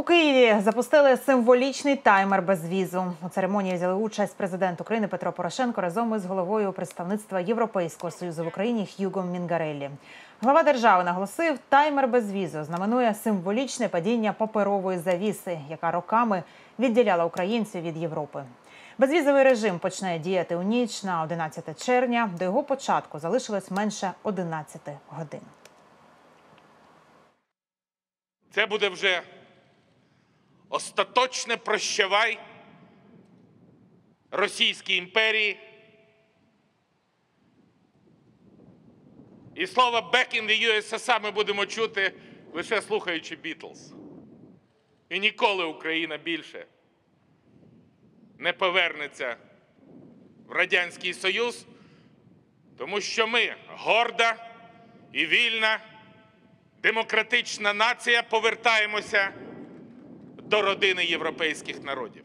У Києві запустили символічний таймер без візу. У церемонії взяли участь президент України Петро Порошенко разом із головою представництва Європейського союзу в Україні Х'югом Мінгареллі. Глава держави наголосив, таймер без візу знаменує символічне падіння паперової завіси, яка роками відділяла українців від Європи. Безвізовий режим почне діяти у ніч на 11 червня. До його початку залишилось менше 11 годин. Це буде вже остаточне прощавай Російській імперії. І слово «back in the USSR» ми будемо чути лише слухаючи Бітлз. І ніколи Україна більше не повернеться в Радянський Союз, тому що ми горда і вільна демократична нація повертаємося до родини європейських народів.